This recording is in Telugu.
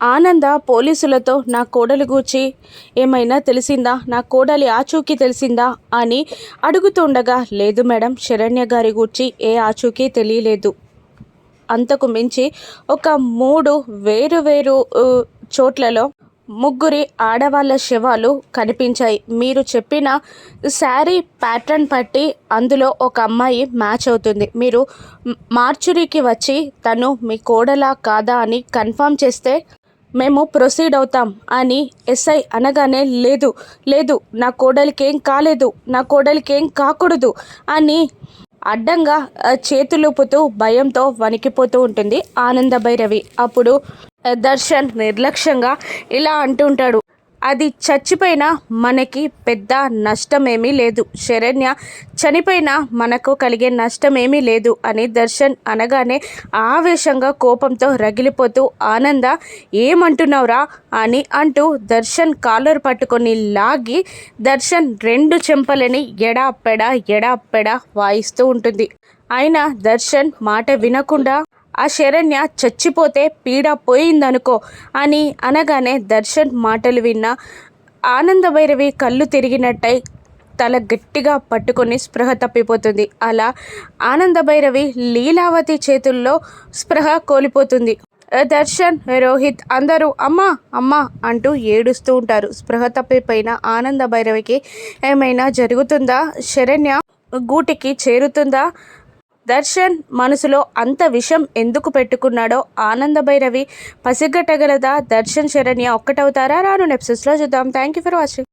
ఆనంద పోలీసులతో నా కోడలి గూర్చి ఏమైనా తెలిసిందా? నా కోడలి ఆచూకీ తెలిసిందా? అని అడుగుతుండగా లేదు మేడం శరణ్య గారి గూర్చి ఏ ఆచూకీ తెలియలేదు. అంతకు మించి ఒక మూడు వేరు వేరు చోట్లలో ముగ్గురి ఆడవాళ్ళ శవాలు కనిపించాయి. మీరు చెప్పిన శారీ ప్యాటర్న్ బట్టి అందులో ఒక అమ్మాయి మ్యాచ్ అవుతుంది. మీరు మార్చురీకి వచ్చి తను మీ కోడలా కాదా అని కన్ఫర్మ్ చేస్తే మేము ప్రొసీడ్ అవుతాం అని ఎస్ఐ అనగానే లేదు లేదు నా కోడలికేం కాలేదు నా కోడలికి ఏం కాకూడదు అని అడ్డంగా చేతులుపుతూ భయంతో వణికిపోతూ ఉంటుంది ఆనంద భైరవి అప్పుడు దర్శన్ నిర్లక్ష్యంగా ఇలా అంటుంటాడు అది చచ్చిపోయినా మనకి పెద్ద నష్టమేమీ లేదు. శరణ్య చనిపోయినా మనకు కలిగే నష్టమేమీ లేదు అని దర్శన్ అనగానే ఆవేశంగా కోపంతో రగిలిపోతూ ఆనంద ఏమంటున్నావురా? అని అంటూ దర్శన్ కాలర్ పట్టుకొని లాగి దర్శన్ రెండు చెంపలని ఎడా పెడా ఎడా పెడా వాయిస్తూ ఉంటుంది. అయినా దర్శన్ మాట వినకుండా ఆ శరణ్య చచ్చిపోతే పీడ పోయిందనుకో అని అనగానే దర్శన్ మాటలు విన్న ఆనంద భైరవి కళ్ళు తిరిగినట్టయి తల గట్టిగా పట్టుకొని స్పృహ తప్పిపోతుంది. అలా ఆనంద భైరవి లీలావతి చేతుల్లో స్పృహ కోల్పోతుంది. దర్శన్ రోహిత్ అందరూ అమ్మా అమ్మా అంటూ ఏడుస్తూ ఉంటారు. స్పృహ తప్పిపోయిన ఆనంద భైరవికి ఏమైనా జరుగుతుందా? శరణ్య గూటికి చేరుతుందా? దర్శన్ మనసులో అంత విషం ఎందుకు పెట్టుకున్నాడో ఆనంద భైరవి పసిగట్టగలదా? దర్శన్ శరణ్య ఒక్కటవుతారా? రాను నెప్సెస్లో చూద్దాం. Thank you for watching